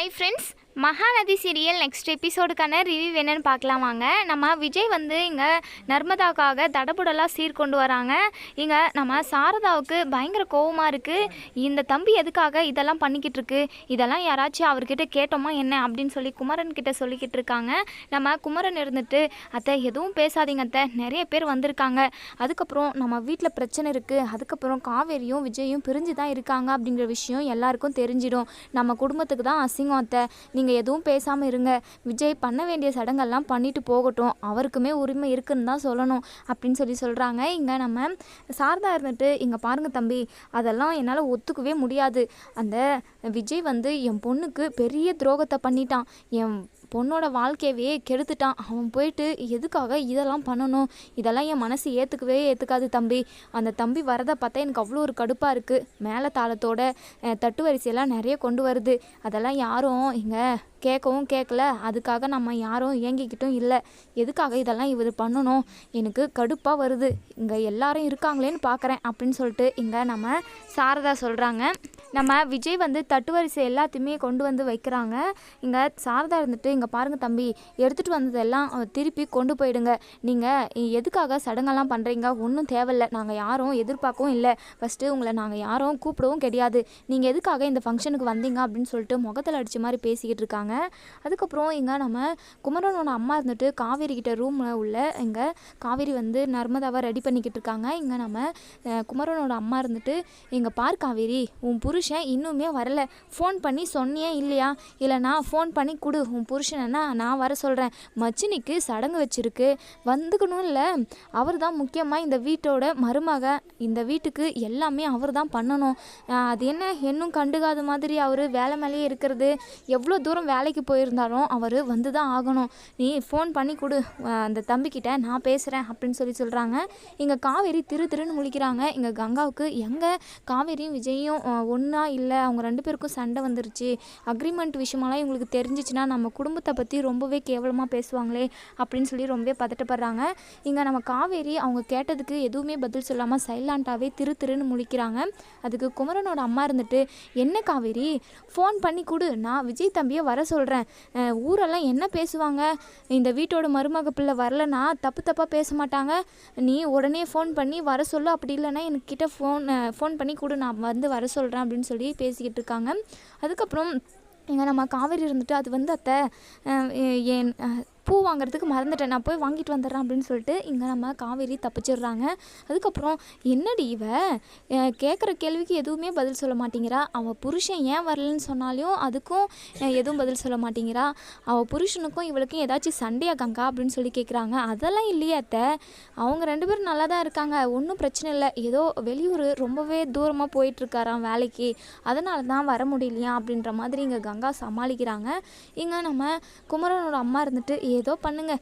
Hi friends Mahanadi serial next எபிசோடுக்கான review என்னன்னு பார்க்கலாம் வாங்க. நம்ம விஜய் வந்து இங்கே நர்மதாக்காக தடபுடலாக சீர் கொண்டு வராங்க. இங்கே நம்ம சாரதாவுக்கு பயங்கர கோவமாக இருக்குது இந்த தம்பி எதுக்காக இதெல்லாம் பண்ணிக்கிட்டு இருக்கு? இதெல்லாம் யாராச்சும் அவர்கிட்ட கேட்டோமா என்ன அப்படின்னு சொல்லி குமரன் கிட்ட சொல்லிக்கிட்டு இருக்காங்க. நம்ம குமரன் இருந்துட்டு அத்தை எதுவும் பேசாதீங்க அத்தை. நிறைய பேர் வந்திருக்காங்க. அதுக்கப்புறம் நம்ம வீட்டில் பிரச்சனை இருக்குது அதுக்கப்புறம் காவேரியும் விஜயும் பிரிஞ்சு தான் இருக்காங்க அப்படிங்கிற விஷயம் எல்லாருக்கும் தெரிஞ்சிடும். நம்ம குடும்பத்துக்கு தான் அசிங்கம் அத்தை. நீங்கள் எதுவும் பேசாமல் இருங்க. விஜய் பண்ண வேண்டிய சடங்கெல்லாம் பண்ணிட்டு போகட்டும். அவருக்குமே உரிமை இருக்குன்னு தான் சொல்லணும் அப்படின்னு சொல்லி சொல்கிறாங்க இங்கே நம்ம சாரதா இருந்துட்டு இங்கே பாருங்கள் தம்பி அதெல்லாம் என்னால் ஒத்துக்கவே முடியாது. அந்த விஜய் வந்து என் பொண்ணுக்கு பெரிய துரோகத்தை பண்ணிட்டான். என் பொண்ணோட வாழ்க்கையவே கெடுத்துட்டான். அவன் போயிட்டு எதுக்காக இதெல்லாம் பண்ணணும்? இதெல்லாம் என் மனசு ஏற்றுக்கவே ஏற்றுக்காது தம்பி. அந்த தம்பி வரதை பார்த்தா எனக்கு அவ்வளோ ஒரு கடுப்பாக இருக்குது மேலே தாளத்தோட தட்டு வரிசையெல்லாம் நிறைய கொண்டு வருது. அதெல்லாம் யாரும் இங்கே கேட்கவும் கேட்கல. அதுக்காக நம்ம யாரும் இயங்கிக்கிட்டும் இல்லை. எதுக்காக இதெல்லாம் இவர் பண்ணணும்? எனக்கு கடுப்பாக வருது. இங்கே எல்லாரும் இருக்காங்களேன்னு பார்க்குறேன் அப்படின்னு சொல்லிட்டு இங்கே நம்ம சாரதா சொல்கிறாங்க நம்ம விஜய் வந்து தட்டு வரிசை எல்லாத்தையுமே கொண்டு வந்து வைக்கிறாங்க. இங்கே சாரதா இருந்துட்டு இங்கே பாருங்கள் தம்பி எடுத்துகிட்டு வந்ததெல்லாம் திருப்பி கொண்டு போயிடுங்க. நீங்கள் எதுக்காக சடங்கெல்லாம் பண்ணுறீங்க ஒன்றும் தேவையில்ல. நாங்கள் யாரும் எதிர்பார்க்கவும் இல்லை. ஃபஸ்ட்டு உங்களை நாங்கள் யாரும் கூப்பிடவும் கிடையாது. நீங்கள் எதுக்காக இந்த ஃபங்க்ஷனுக்கு வந்தீங்க? அப்படின்னு சொல்லிட்டு முகத்தில் அடித்த மாதிரி பேசிக்கிட்டு இருக்காங்க. அதுக்கப்புறம் இங்கே நம்ம குமரனோட அம்மா இருந்துட்டு காவேரி கிட்ட ரூமில் உள்ள இங்கே காவேரி வந்து நர்மதாவை ரெடி பண்ணிக்கிட்டு இருக்காங்க. இங்கே நம்ம குமரனோட அம்மா இருந்துட்டு இங்கே பார் காவேரி உன் புருஷன் இன்னுமே வரல. ஃபோன் பண்ணி சொன்னியே இல்லையா? இல்லை நான் ஃபோன் பண்ணி கொடு. உன் புருஷனா நான் வர சொல்கிறேன் மச்சினிக்கு சடங்கு வச்சிருக்கு. வந்துக்கணும் இல்லை. அவர் தான் முக்கியமாக இந்த வீட்டோட மருமக. இந்த வீட்டுக்கு எல்லாமே அவர் தான் பண்ணணும். அது என்ன? இன்னும் கண்டுக்காத மாதிரி அவர் வேலை மேலேயே இருக்கிறது. எவ்வளோ தூரம் வேலைக்கு போயிருந்தாலும் அவர் வந்து தான் ஆகணும். நீ ஃபோன் பண்ணி கொடு. அந்த தம்பிக்கிட்ட நான் பேசுகிறேன் அப்படின்னு சொல்லி சொல்கிறாங்க இங்கே காவேரி திரு திருன்னு முழிக்கிறாங்க. இங்கே கங்காவுக்கு எங்கே காவேரியும் விஜயும் ஒன்றா இல்லை அவங்க ரெண்டு பேருக்கும் சண்டை வந்துருச்சு. அக்ரிமெண்ட் விஷயமெல்லாம் இவங்களுக்கு தெரிஞ்சிச்சுன்னா நம்ம குடும்பத்தை பற்றி ரொம்பவே கேவலமாக பேசுவாங்களே அப்படின்னு சொல்லி ரொம்பவே பதட்டப்படுறாங்க. இங்கே நம்ம காவேரி அவங்க கேட்டதுக்கு எதுவுமே பதில் சொல்லாமல் சைலண்டாகவே திரு திருன்னு முழிக்கிறாங்க. அதுக்கு குமரனோட அம்மா இருந்துட்டு என்ன காவேரி? ஃபோன் பண்ணி கொடு. நான் விஜய் தம்பியை வர சொல்கிறேன் ஊரெல்லாம் என்ன பேசுவாங்க? இந்த வீட்டோட மருமக பிள்ளை வரலன்னா தப்பு தப்பாக பேச மாட்டாங்க. நீ உடனே ஃபோன் பண்ணி வர சொல்லு. அப்படி இல்லைன்னா எனக்கிட்ட ஃபோன் ஃபோன் பண்ணி கொடு. நான் வந்து வர சொல்கிறேன் அப்படின்னு சொல்லி பேசிக்கிட்டு இருக்காங்க. அதுக்கப்புறம் இங்கே நம்ம காவேரி இருந்துட்டு அது வந்து அத்தை என் பூ வாங்குறதுக்கு மறந்துட்டேன். நான் போய் வாங்கிட்டு வந்துடுறேன் அப்படின்னு சொல்லிட்டு இங்கே நம்ம காவேரி தப்பிச்சிடுறாங்க. அதுக்கப்புறம் என்னடி இவ? கேட்குற கேள்விக்கு எதுவுமே பதில் சொல்ல மாட்டேங்கிறா. அவள் புருஷன் ஏன் வரலன்னு சொன்னாலும் அதுக்கும் எதுவும் பதில் சொல்ல மாட்டேங்கிறா. அவள் புருஷனுக்கும் இவளுக்கும் ஏதாச்சும் சண்டையா கங்கா அப்படின்னு சொல்லி கேட்குறாங்க அதெல்லாம் இல்லையா அத்தை. அவங்க ரெண்டு பேரும் நல்லா தான் இருக்காங்க. ஒன்றும் பிரச்சனை இல்லை. ஏதோ வெளியூர் ரொம்பவே தூரமாக போயிட்டுருக்காராம் வேலைக்கு. அதனால தான் வர முடியலையா அப்படின்ற மாதிரி இங்கே கங்கா சமாளிக்கிறாங்க. இங்கே நம்ம குமரனோட அம்மா இருந்துட்டு ஏதோ பண்ணுங்க.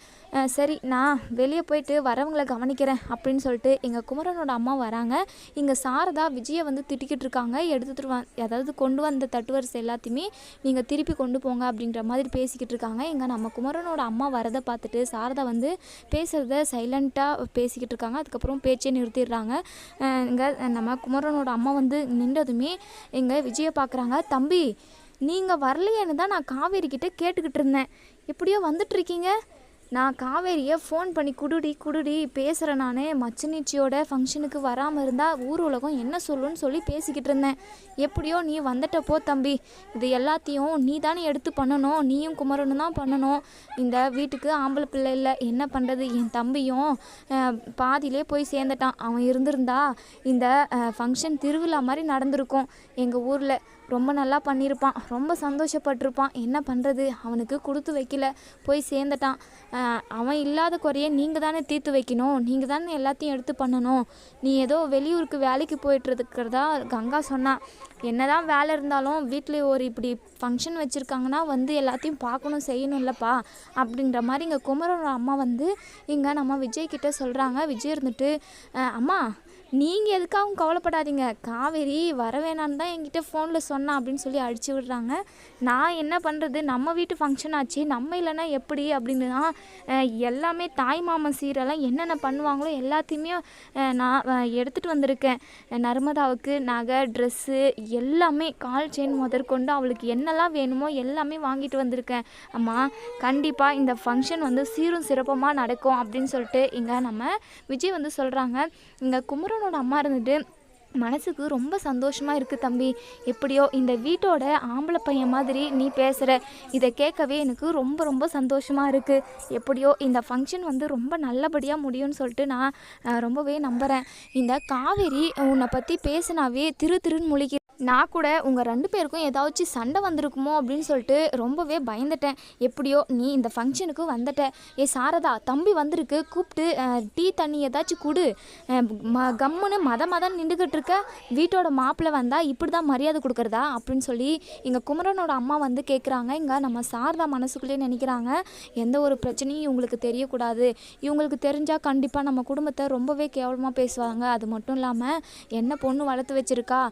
சரி நான் வெளியே போயிட்டு வரவங்களை கவனிக்கிறேன் அப்படின்னு சொல்லிட்டு எங்கள் குமரனோட அம்மா வராங்க. இங்கே சாரதா விஜயை வந்து திட்டிக்கிட்டு இருக்காங்க. எடுத்துகிட்டு வ அதாவது கொண்டு வந்த தட்டுவரிசை எல்லாத்தையுமே நீங்கள் திருப்பி கொண்டு போங்க அப்படின்ற மாதிரி பேசிக்கிட்டு இருக்காங்க. இங்கே நம்ம குமரனோட அம்மா வரதை பார்த்துட்டு சாரதா வந்து பேசுகிறத சைலண்ட்டாக பேசிக்கிட்டு இருக்காங்க. அதுக்கப்புறம் பேச்சே நிறுத்திடுறாங்க. இங்கே நம்ம குமரனோட அம்மா வந்து நின்றதுமே எங்கள் விஜயை பார்க்குறாங்க தம்பி நீங்கள் வரலையேன்னு தான் நான் காவேரி கிட்டே கேட்டுக்கிட்டு இருந்தேன். எப்படியோ வந்துட்டுருக்கீங்க. நான் காவேரியை ஃபோன் பண்ணி குடுடி குடுடி பேசுகிறேன் நான். மச்சினிச்சியோட ஃபங்க்ஷனுக்கு வராமல் இருந்தால் ஊர் உலகம் என்ன சொல்லுன்னு சொல்லி பேசிக்கிட்டு இருந்தேன். எப்படியோ நீ வந்துட்டப்போ தம்பி. இது எல்லாத்தையும் நீ தானே எடுத்து பண்ணணும். நீயும் குமரனும் தான் பண்ணணும். இந்த வீட்டுக்கு ஆம்பளை பிள்ளை இல்லை. என்ன பண்ணுறது என் தம்பியும் பாதியிலே போய் சேர்ந்துட்டான். அவன் இருந்திருந்தா இந்த ஃபங்க்ஷன் திருவிழா மாதிரி நடந்திருக்கும். எங்கள் ஊரில் ரொம்ப நல்லா பண்ணியிருப்பான் ரொம்ப சந்தோஷப்பட்டிருப்பான். என்ன பண்ணுறது அவனுக்கு கொடுத்து வைக்கல. போய் சேர்ந்துட்டான். அவன் இல்லாத குறையை நீங்கள் தானே தீர்த்து வைக்கணும். நீங்கள் தானே எல்லாத்தையும் எடுத்து பண்ணணும். நீ ஏதோ வெளியூருக்கு வேலைக்கு போயிட்டுருக்கிறதா கங்கா சொன்னான் என்னதான் வேலை இருந்தாலும் வீட்டில் ஒரு இப்படி ஃபங்க்ஷன் வச்சுருக்காங்கன்னா வந்து எல்லாத்தையும் பார்க்கணும் செய்யணும் இல்லைப்பா அப்படின்ற மாதிரி இங்கே குமரோட அம்மா வந்து இங்கே நம்ம விஜய்கிட்ட சொல்கிறாங்க விஜய் இருந்துட்டு அம்மா நீங்கள் எதுக்காகவும் கவலைப்படாதீங்க? காவேரி வரவேணான்னு தான் என்கிட்ட ஃபோனில் சொன்னான் அப்படின்னு சொல்லி அடிச்சு விடுறாங்க. நான் என்ன பண்ணுறது நம்ம வீட்டு ஃபங்க்ஷன் ஆச்சு. நம்ம இல்லைன்னா எப்படி? அப்படின்னு தான் எல்லாமே தாய் மாமன் சீரெல்லாம் என்னென்ன பண்ணுவாங்களோ எல்லாத்தையுமே நான் எடுத்துகிட்டு வந்திருக்கேன். நர்மதாவுக்கு நகை ட்ரெஸ்ஸு எல்லாமே கால் செயின் முதற்கொண்டு அவளுக்கு என்னெல்லாம் வேணுமோ எல்லாமே வாங்கிட்டு வந்திருக்கேன். அம்மா கண்டிப்பாக இந்த ஃபங்க்ஷன் வந்து சீரும் சிறப்பமாக நடக்கும் அப்படின்னு சொல்லிட்டு இங்கே நம்ம விஜய் வந்து சொல்கிறாங்க இங்கே குமரனோட அம்மா இருந்துட்டு மனசுக்கு ரொம்ப சந்தோஷமாக இருக்குது தம்பி. எப்படியோ இந்த வீட்டோட ஆம்பளை பையன் மாதிரி நீ பேசுகிற இதை கேட்கவே எனக்கு ரொம்ப ரொம்ப சந்தோஷமாக இருக்குது எப்படியோ இந்த ஃபங்க்ஷன் வந்து ரொம்ப நல்லபடியாக முடியும்னு சொல்லிட்டு நான் ரொம்பவே நம்புகிறேன் இந்த காவேரி உன்னை பற்றி பேசினாவே திரு திருன்னு முழிக்க நான் கூட உங்கள் ரெண்டு பேருக்கும் ஏதாச்சும் சண்டை வந்திருக்குமோ அப்படின்னு சொல்லிட்டு ரொம்பவே பயந்துட்டேன். எப்படியோ நீ இந்த ஃபங்க்ஷனுக்கு வந்துட்ட. ஏ சாரதா தம்பி வந்திருக்கு. கூப்பிட்டு டீ தண்ணி ஏதாச்சும் கொடு. ம கம்முன்னு மத மதம் நின்றுக்கிட்டு இருக்க. வீட்டோட மாப்பிள்ளை வந்தால் இப்படி தான் மரியாதை கொடுக்குறதா? அப்படின்னு சொல்லி இங்கே குமரனோட அம்மா வந்து கேட்குறாங்க இங்கே நம்ம சாரதா மனசுக்குள்ளேயே நினைக்கிறாங்க. எந்த ஒரு பிரச்சனையும் இவங்களுக்கு தெரியக்கூடாது. இவங்களுக்கு தெரிஞ்சால் கண்டிப்பாக நம்ம குடும்பத்தை ரொம்பவே கேவலமாக பேசுவாங்க. அது மட்டும் இல்லாமல் என்ன பொண்ணு வளர்த்து வச்சிருக்கா?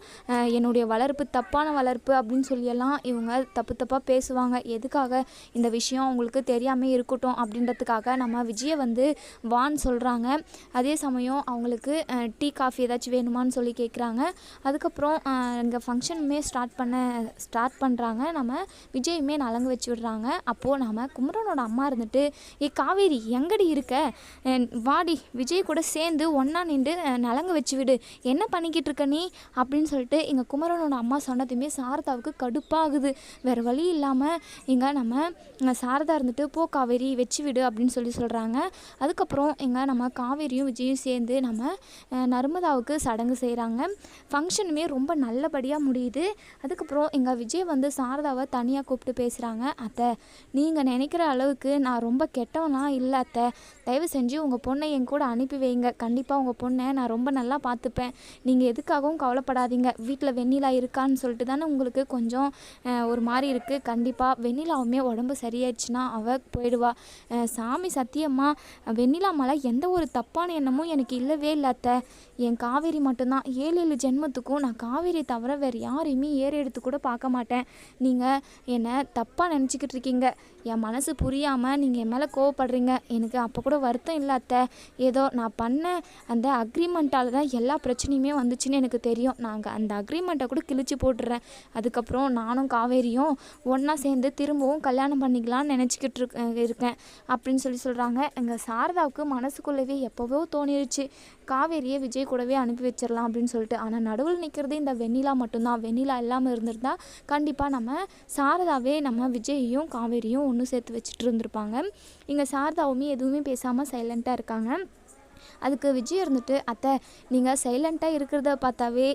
என்னோட என்னுடைய வளர்ப்பு தப்பான வளர்ப்பு அப்படின்னு சொல்லியெல்லாம் இவங்க தப்பு தப்பாக பேசுவாங்க. எதுக்காக இந்த விஷயம் அவங்களுக்கு தெரியாமல் இருக்கட்டும் அப்படின்றதுக்காக நம்ம விஜயை வந்து வான்னு சொல்கிறாங்க அதே சமயம் அவங்களுக்கு டீ காஃபி ஏதாச்சும் வேணுமான்னு சொல்லி கேட்குறாங்க அதுக்கப்புறம் இங்கே ஃபங்க்ஷனுமே ஸ்டார்ட் பண்ண ஸ்டார்ட் பண்ணுறாங்க நம்ம விஜயுமே நலங்கு வச்சு விடுறாங்க. அப்போது நம்ம குமரனோட அம்மா இருந்துட்டு ஏ காவேரி எங்கடி இருக்க? வாடி விஜய் கூட சேர்ந்து ஒன்றா நின்று நலங்கு வச்சு விடு. என்ன பண்ணிக்கிட்டு இருக்க நீ? அப்படின்னு சொல்லிட்டு எங்கள் அமரனோட அம்மா சொன்னதுமே சாரதாவுக்கு கடுப்பாகுது. வேறு வழி இல்லாமல் இங்கே நம்ம சாரதா இருந்துட்டு போ காவேரி வச்சு விடு அப்படின்னு சொல்லி சொல்கிறாங்க அதுக்கப்புறம் இங்கே நம்ம காவேரியும் விஜயும் சேர்ந்து நம்ம நர்மதாவுக்கு சடங்கு செய்கிறாங்க ஃபங்க்ஷனுமே ரொம்ப நல்லபடியாக முடியுது. அதுக்கப்புறம் எங்கள் விஜய் வந்து சாரதாவை தனியாக கூப்பிட்டு பேசுகிறாங்க அத்தை நீங்கள் நினைக்கிற அளவுக்கு நான் ரொம்ப கெட்டவனா இல்லை அத்தை. தயவு செஞ்சு உங்கள் பொண்ணை என் கூட அனுப்பி வைங்க. கண்டிப்பாக உங்கள் பொண்ணை நான் ரொம்ப நல்லா பார்த்துப்பேன். நீங்கள் எதுக்காகவும் கவலைப்படாதீங்க. வீட்டில் வெண்ணிலா இருக்கான்னு சொல்லிட்டு தானே உங்களுக்கு கொஞ்சம் ஒரு மாதிரி இருக்குது கண்டிப்பாக வெண்ணிலாவுமே உடம்பு சரியாயிடுச்சுன்னா அவள் போயிடுவா. சாமி சத்தியம்மா வெண்ணிலா மேலே எந்த ஒரு தப்பான எண்ணமும் எனக்கு இல்லவே இல்லாத்த என் காவேரி மட்டும்தான். ஏழு ஏழு ஜென்மத்துக்கும் நான் காவேரி தவிர வேறு யாரையுமே ஏறு எடுத்து கூட பார்க்க மாட்டேன். நீங்கள் என்னை தப்பாக நினச்சிக்கிட்டு இருக்கீங்க. என் மனசு புரியாமல் நீங்கள் என் மேலே கோவப்படுறீங்க. எனக்கு அப்போ கூட வருத்தம் இல்லாத்த ஏதோ நான் பண்ண அந்த அக்ரிமெண்ட்டால் தான் எல்லா பிரச்சனையுமே வந்துச்சுன்னு எனக்கு தெரியும். நாங்கள் அந்த அக்ரிமெண்ட்டை கூட கிழிச்சு போட்டுறேன். அதுக்கப்புறம் நானும் காவேரியும் ஒன்றா சேர்ந்து திரும்பவும் கல்யாணம் பண்ணிக்கலாம்னு நினச்சிக்கிட்டு இருக்க இருக்கேன். அப்படின்னு சொல்லி சொல்கிறாங்க எங்கள் சாரதாவுக்கு மனசுக்குள்ளவே எப்போவோ தோணிருச்சு. காவேரியை விஜய் கூடவே அனுப்பி வச்சிடலாம் அப்படின்னு சொல்லிட்டு. ஆனால் நடுவில் நிற்கிறது இந்த வெண்ணிலா மட்டும்தான். வெண்ணிலா இல்லாமல் இருந்திருந்தா கண்டிப்பாக நம்ம சாரதாவே நம்ம விஜயையும் காவேரியும் ஒன்று சேர்த்து வச்சுட்டு இருந்திருப்பாங்க. இங்கே சாரதாவுமே எதுவுமே பேசாமல் சைலண்ட்டாக இருக்காங்க. அதுக்கு விஜய் இருந்துட்டு அத்தை நீங்கள் சைலண்ட்டாக இருக்கிறத பார்த்தாவே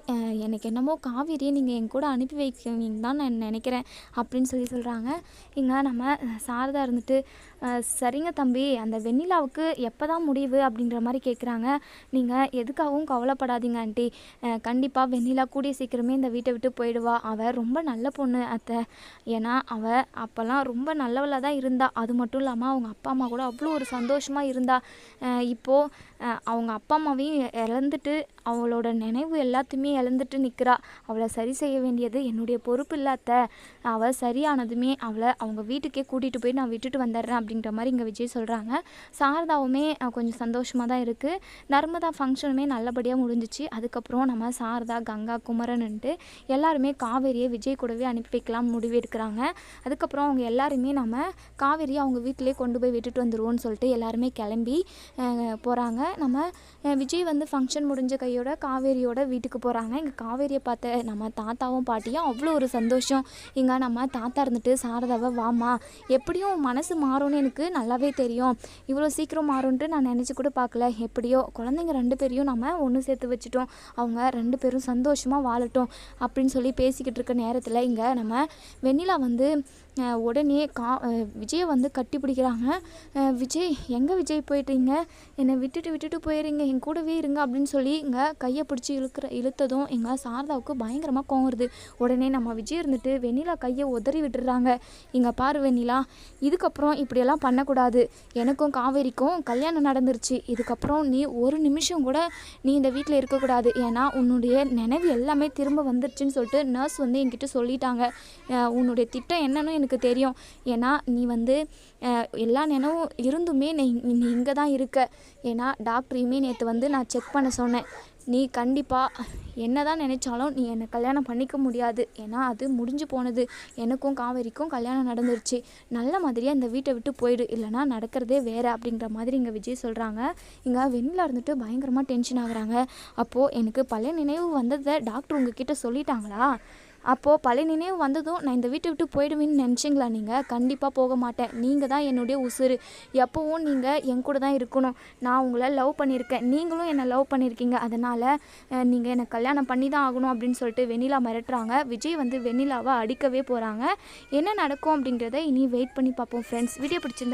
எனக்கு என்னமோ காவேரியை நீங்கள் என் கூட அனுப்பி வைக்குவீங்க தான் நான் நினைக்கிறேன் அப்படின்னு சொல்லி சொல்கிறாங்க இங்கே நம்ம சாரதா இருந்துட்டு சரிங்க தம்பி அந்த வெண்ணிலாவுக்கு எப்போ தான் முடிவு? அப்படின்ற மாதிரி கேட்குறாங்க நீங்கள் எதுக்காகவும் கவலைப்படாதீங்க ஆண்டி. கண்டிப்பாக வெண்ணிலா கூடிய சீக்கிரமே இந்த வீட்டை விட்டு போயிடுவா. அவள் ரொம்ப நல்ல பொண்ணு அத்தை. ஏன்னா அவள் அப்போல்லாம் ரொம்ப நல்லவளாக தான் இருந்தா. அது மட்டும் இல்லாமல் அவங்க அப்பா அம்மா கூட அவ்வளோ ஒரு சந்தோஷமாக இருந்தா. இப்போது அவங்க அப்பா அம்மாவையும் இழந்துட்டு அவளோட நினைவு எல்லாத்தையுமே இழந்துட்டு நிற்கிறா அவளை சரி செய்ய வேண்டியது என்னுடைய பொறுப்பு இல்லாத்த அவள் சரியானதுமே அவளை அவங்க வீட்டுக்கே கூட்டிகிட்டு போய் நான் விட்டுட்டு வந்துடுறேன் அப்படின்ற மாதிரி இங்கே விஜய் சொல்கிறாங்க சாரதாவுமே கொஞ்சம் சந்தோஷமாக தான் இருக்குது நர்மதா ஃபங்க்ஷனுமே நல்லபடியாக முடிஞ்சிச்சு. அதுக்கப்புறம் நம்ம சாரதா கங்கா குமரன்ட்டு எல்லாருமே காவேரியை விஜய் கூடவே அனுப்பி வைக்கலாம் முடிவு எடுக்கிறாங்க. அதுக்கப்புறம் அவங்க எல்லாருமே நம்ம காவேரியை அவங்க வீட்டிலே கொண்டு போய் விட்டுட்டு வந்துடுவோம்னு சொல்லிட்டு எல்லாருமே கிளம்பி போகிறாங்க நம்ம விஜய் வந்து ஃபங்க்ஷன் முடிஞ்ச கை தாயோட காவேரியோட வீட்டுக்கு போகிறாங்க இங்கே காவேரியை பார்த்த நம்ம தாத்தாவும் பாட்டியும் அவ்வளோ ஒரு சந்தோஷம். இங்கே நம்ம தாத்தா இருந்துட்டு சாரதாவை வாமா எப்படியும் மனசு மாறும்னு எனக்கு நல்லாவே தெரியும். இவ்வளோ சீக்கிரம் மாறும்ன்ட்டு நான் நினச்சி கூட பார்க்கல. எப்படியோ குழந்தைங்க ரெண்டு பேரையும் நம்ம ஒன்று சேர்த்து வச்சுட்டோம். அவங்க ரெண்டு பேரும் சந்தோஷமாக வாழட்டும் அப்படின்னு சொல்லி பேசிக்கிட்டு இருக்க நேரத்தில் இங்கே நம்ம வெண்ணிலா வந்து உடனே கா விஜயை வந்து கட்டி பிடிக்கிறாங்க. விஜய் எங்கே விஜய் போயிட்டீங்க? என்னை விட்டுட்டு விட்டுட்டு போயிடுறீங்க என் கூடவே இருங்க அப்படின்னு சொல்லி இங்கே கையை பிடிச்சி இழுக்கிற இழுத்ததும் எங்கள் சாரதாவுக்கு பயங்கரமாக கோவம் வருது. உடனே நம்ம விஜய் இருந்துட்டு வெண்ணிலா கையை உதறி விட்டுறாங்க இங்கே பாரு வெண்ணிலா இதுக்கப்புறம் இப்படியெல்லாம் பண்ணக்கூடாது. எனக்கும் காவேரிக்கும் கல்யாணம் நடந்துருச்சு. இதுக்கப்புறம் நீ ஒரு நிமிஷம் கூட நீ இந்த வீட்டில் இருக்கக்கூடாது. ஏன்னா உன்னுடைய நினைவு எல்லாமே திரும்ப வந்துருச்சுன்னு சொல்லிட்டு நர்ஸ் வந்து என்கிட்ட சொல்லிட்டாங்க. உன்னுடைய திட்டம் என்னன்னு எனக்கு தெரியும். ஏன்னா நீ வந்து எல்லா நினைவும் இருந்துமே நீ நீ இங்கே தான் இருக்க. ஏன்னா டாக்டரையுமே நேற்று வந்து நான் செக் பண்ண சொன்னேன். நீ கண்டிப்பாக என்ன தான் நினச்சாலும் நீ என்னை கல்யாணம் பண்ணிக்க முடியாது. ஏன்னா அது முடிஞ்சு போனது. எனக்கும் காவேரிக்கும் கல்யாணம் நடந்துருச்சு. நல்ல மாதிரியாக இந்த வீட்டை விட்டு போயிடு. இல்லைனா நடக்கிறதே வேறு அப்படிங்கிற மாதிரி இங்கே விஜய் சொல்கிறாங்க இங்கே வெண்ணில் இருந்துட்டு பயங்கரமாக டென்ஷன் ஆகுறாங்க. அப்போது எனக்கு பழைய நினைவு வந்ததை டாக்டர் உங்ககிட்ட சொல்லிட்டாங்களா? அப்போது பழைய நினைவு வந்ததும் நான் இந்த வீட்டை விட்டு போயிடுவேன்னு நினச்சிங்களா நீங்கள் கண்டிப்பாக போக மாட்டேன். நீங்கள் தான் என்னுடைய உசுறு. எப்போவும் நீங்கள் என் கூட தான் இருக்கணும். நான் உங்களை லவ் பண்ணியிருக்கேன். நீங்களும் என்னை லவ் பண்ணியிருக்கீங்க. அதனால் நீங்கள் என்னை கல்யாணம் பண்ணி தான் ஆகணும் அப்படின்னு சொல்லிட்டு வெண்ணிலா மிரட்டுறாங்க. விஜய் வந்து வெண்ணிலாவை அடிக்கவே போகிறாங்க என்ன நடக்கும் அப்படிங்கிறத இனி வெயிட் பண்ணி பார்ப்போம் ஃப்ரெண்ட்ஸ் வீடியோ பிடிச்சிருந்தா